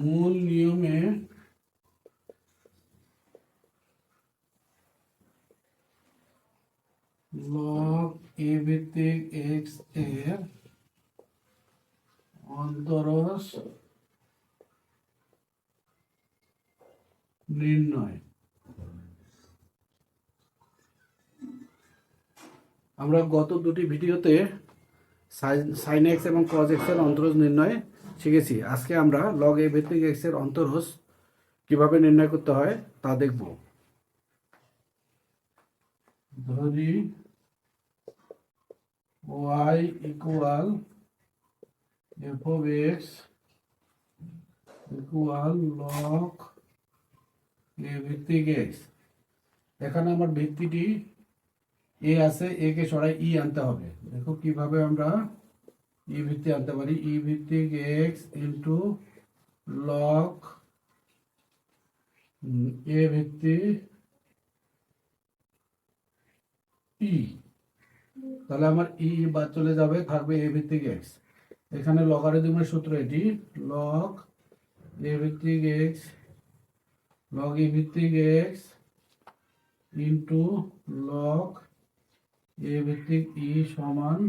মূল নিয়মে এক্সের অন্তরস নির্ণয়। আমরা গত দুটি ভিডিওতে সাইন এক্স এবং কজ এক্সের অন্তরজ নির্ণয় শিখেছি। আজকে আমরা লগ এ ভিত্তিক এক্সের অন্তরজ কীভাবে নির্ণয় করতে হয় তা দেখব। ধরি Y equal F of X equal log A ভিত্তিক এক্স এখানে আমার ভিত্তিটি এ আছে এ কে সরাই ই আনতে হবে। দেখো কীভাবে আমরা ই ভিত্তি আনতে পারি ই ভিত্তিক এক্স ইন্টু লক এ ভিত্তি ই তাহলে আমার ই বাদ চলে যাবে, থাকবে এ ভিত্তিক এক্স এখানে লগারিদমের সূত্র এটি লগ এ ভিত্তিক এক্স লগ ই ভিত্তিক এক্স ইন্টু লগ এ ভিত্তিক ই সমান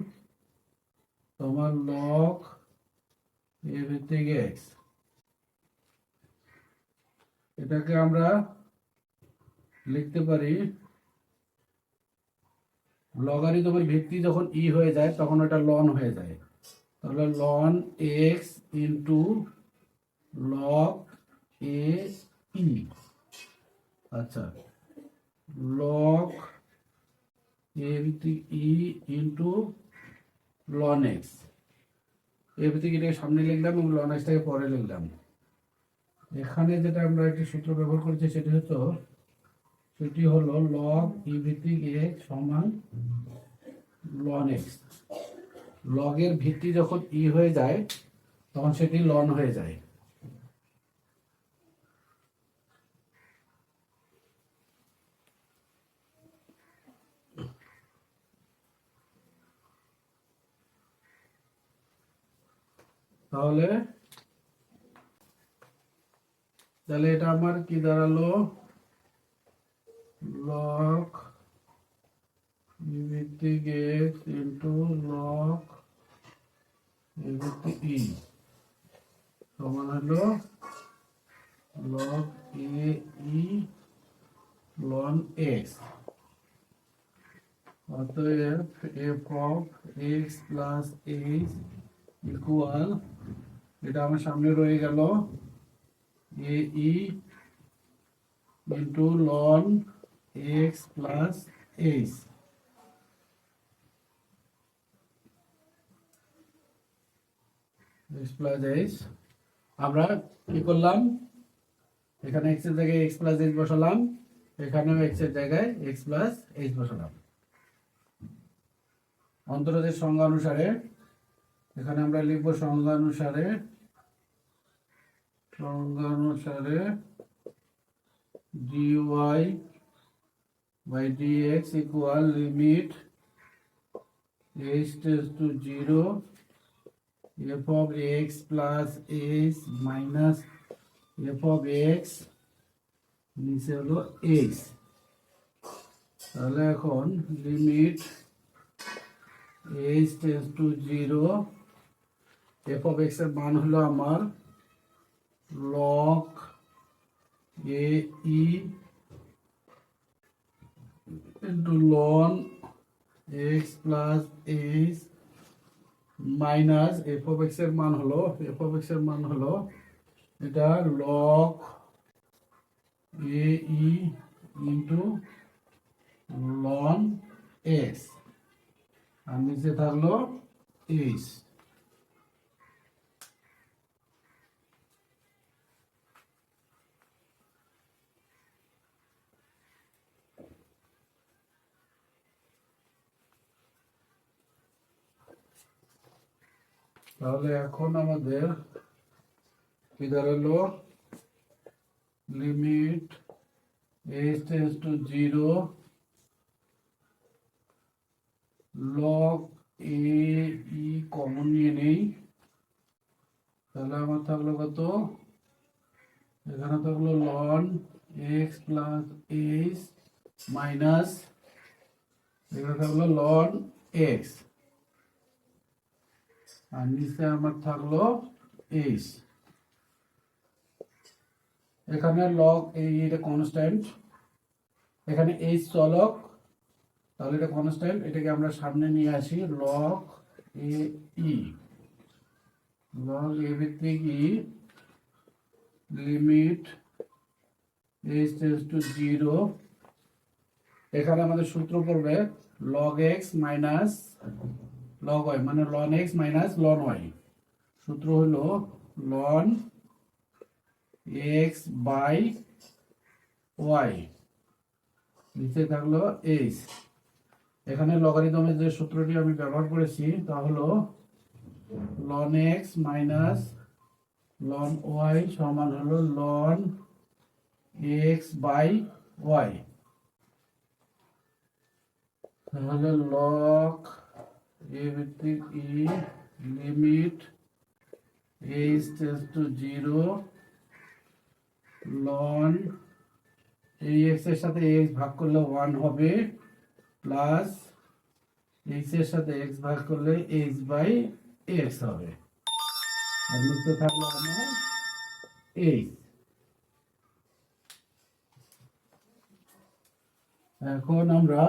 তোমার লগ এ ভিত্তিক এক্স এটাকে আমরা লিখতে পারি লগারিদমের ভিত্তি যখন ই হয়ে যায়, তখন এটা লন হয়ে যায়। তাহলে ln x into log e আচ্ছা লগ এ ভিত্তিক e into ln x e ভিত্তিক এটাকে সামনে লিখলাম এবং লন এক্সটাকে পরে লিখলাম। এখানে যেটা আমরা একটি সূত্র ব্যবহার করেছি সেটি হতো সেটি হলো লগ ই ভিত্তিক এক্স সমান লন এক্স লগের ভিত্তি যখন ই হয়ে যায়, তখন সেটি লন হয়ে যায়। তাহলে তাহলে এটা আমার কি দাঁড়াল? লক ভিত্তিক এক্স ইন্টু লক ভিত্তিক ই সমান হলো লক এ ই লন এক্স অতএব F of X plus H equal এটা আমার সামনে রয়ে গেল। এ ই into loan X plus H X plus H আমরা কি করলাম? এখানে এক্সের জায়গায় এক্স প্লাস এইচ বসালাম। এখানেও এক্সের জায়গায় এক্স প্লাস এইচ বসালাম। অন্তরজের সংজ্ঞা অনুসারে এখানে আমরা লিখব সংজ্ঞা অনুসারে সংজ্ঞা অনুসারে D Y D X equal limit H tends to zero F of plus H minus F of X নিচে হলো তাহলে এখন limit H tends to zero F of এক্সের মান হলো আমার log A E loan X plus H minus F of এক্সের মান হলো এফ অফ এক্সের মান হলো এটা লক এ ই ইন্টু লন এক্স আর নিচে থাকল এইচ তাহলে এখন আমাদের কি দাঁড়াল? Limit H tends to zero log A E common নিয়ে নেই। তাহলে আমার থাকল কত? এখানে থাকল লন এক্স প্লাস এইচ মাইনাস এখানে থাকল লন এক্স আর নিচে আমার থাকল এইচ এখানে লগ এটা কনস্ট্যান্ট এখানে এইচ চলক, তাহলে এটা কনস্ট্যান্ট এটাকে আমরা সামনে নিয়ে আসি লগ এ ই লগ এ ভিত্তিক E limit H tends to zero এখানে আমাদের সূত্র পড়বে log X minus log Y মানে loan x minus loan Y সূত্র হলো লন এক্স বাই ওয়াই নিচে থাকল এইচ এখানে লগারিদমের যে সূত্রটি আমি ব্যবহার করেছি, তা হলো loan x minus loan Y সমান হলো লন এক্স বাই ওয়াই তাহলে লক এ ভিত্তিক E limit H tends to zero loan এই এক্সের সাথে এক্স ভাগ করলে ওয়ান হবে প্লাস এক্সের সাথে x ভাগ করলে এইচ বাই এক্স হবে। আর নিচে থাকল আমার এইচ। এখন আমরা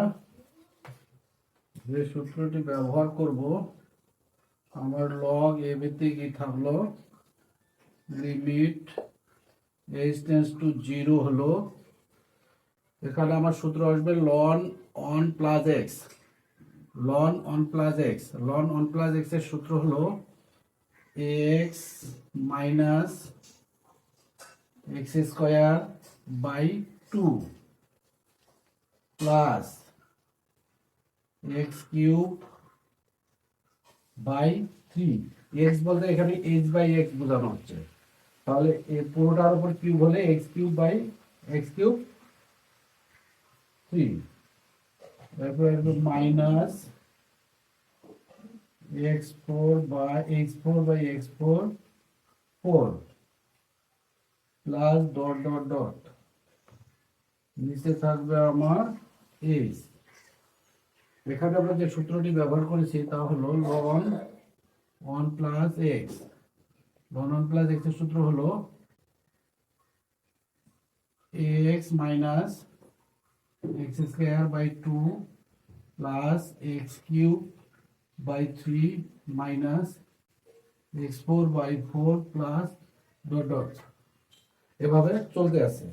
যে সূত্রটি ব্যবহার করব, আমার লগ এ ভিত্তিক ই থাকল? Limit H tends to zero হলো। এখানে আমার সূত্র আসবে loan one plus x loan one plus x loan one plus এক্সের সূত্র হলো X minus X square by two plus X cube by three X বলতে এখানে এইচ বাই এক্স বোঝানো হচ্ছে। তাহলে পুরোটার উপর কিউব হলে X cube by X cube three তারপর minus X four by X four by X four four plus dot dot dot নিচে থাকবে আমার এইচ এখানে আমরা যে সূত্রটি ব্যবহার করেছি তা হলো loan one plus x loan one plus এক্সের সূত্র হলো X minus X square by two plus X cube by three minus X four by four plus dot dot এভাবে চলতে আছে।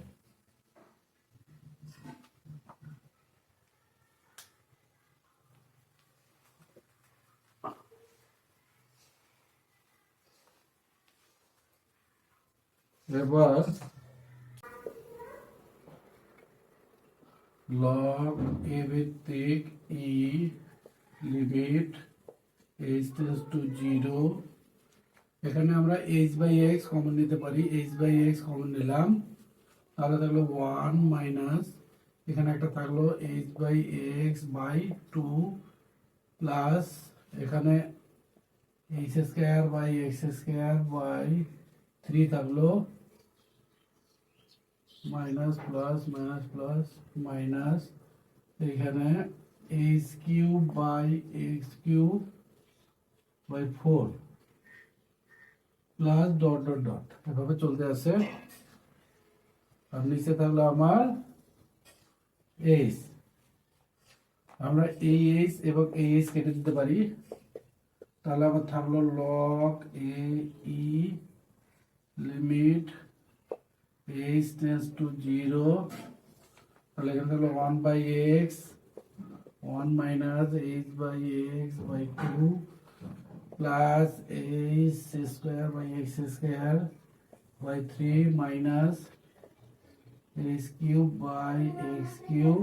এবার লগ এ ভিত্তিক E limit H tends to zero এখানে আমরা এইচ বাই এক্স কমন নিতে পারি। এইচ বাই এক্স কমন নিলাম। তাহলে থাকল ওয়ান মাইনাস এখানে একটা থাকল H by X by two plus এখানে H square by X square by three থাকল, minus plus minus plus, minus, এখানে H cube by X cube by four, plus dot dot dot, এভাবে চলতে আছে। আর নিচে থাকল আমার এইচ আমরা এই এইচ এবং এই এইচ কেটে দিতে পারি। তাহলে আমার থাকল log A E limit H tends to zero তাহলে এখানে থাকল one by X one minus H by X by two plus H square by X square by three minus H cube by X cube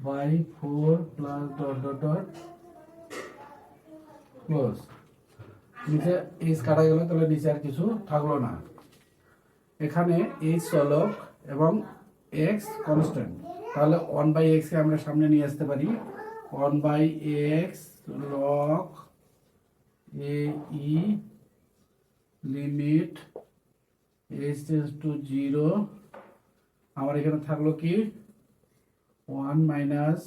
by four plus dot dot dot close নিচে H কাটা গেল তাহলে নিচে আর কিছু থাকল না। এখানে H চলক এবং এক্স কনস্ট্যান্ট তাহলে ওয়ান বাই এক্সকে আমরা সামনে নিয়ে আসতে পারি। One by X log A E limit H tends to zero আমার এখানে থাকল কি? One minus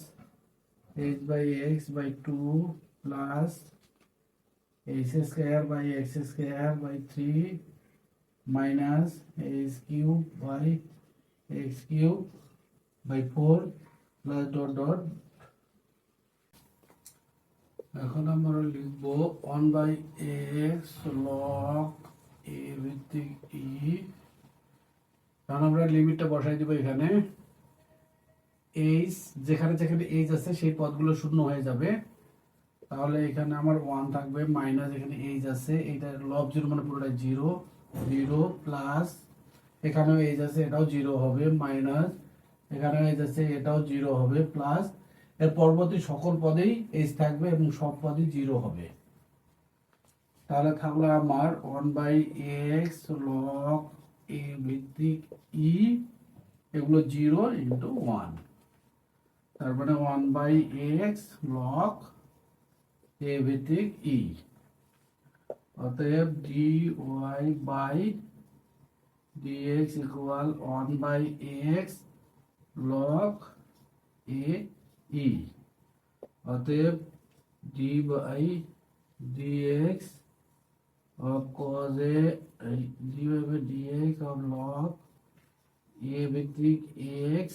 H by X by two plus H square by X square by three minus H cube by X cube by four plus dot dot এখন আমরা লিখব one by X log A ভিত্তিক E এখন আমরা লিমিটটা বসাই দিব এখানে। H যেখানে যেখানে এইচ আছে সেই পদগুলো শূন্য হয়ে যাবে। তাহলে এখানে আমার ওয়ান থাকবে মাইনাস এখানে এইচ আছে এটা লব জিরো মানে পুরোটা জিরো জিরো প্লাস এখানেও এইচ আছে, এটাও জিরো হবে মাইনাস এখানেও এইচ আছে, এটাও জিরো হবে প্লাস এর পরবর্তী সকল পদেই এইচ থাকবে এবং সব পদই জিরো হবে। তাহলে থাকল আমার one by X log A ভিত্তিক ই এগুলো জিরো ইন্টু ওয়ান তার মানে one by X log A ভিত্তিক ই অতএব D Y by dx equal one by X log A E অতএব D by dx of cos a, d by dx of log a ভিত্তিক x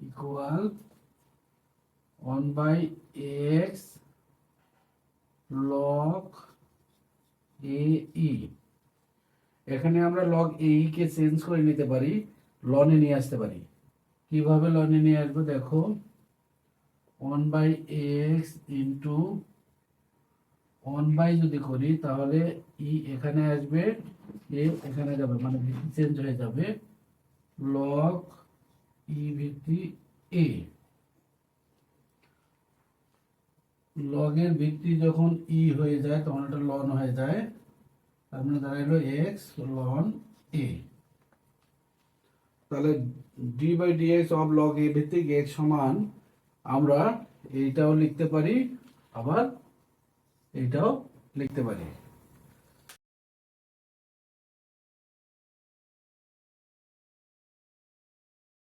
equal 1 by x log a e এখানে আমরা log a e কে change করে নিতে পারি লনে নিয়ে আসতে পারি। কীভাবে লনে নিয়ে আসব দেখো? 1 by x into one by যদি করি, তাহলে ই এখানে আসবে এ এখানে যাবে মানে ভিত্তি চেঞ্জ হয়ে যাবে। লগ ই ভিত্তি এ লগের ভিত্তি যখন ই হয়ে যায়, তখন এটা লন হয়ে যায়। তার মানে দাঁড়াইলো এক্স লন এ তাহলে d by d x of log a ভিত্তিক সমান আমরা এইটাও লিখতে পারি, আবার এইটাও লিখতে পারি।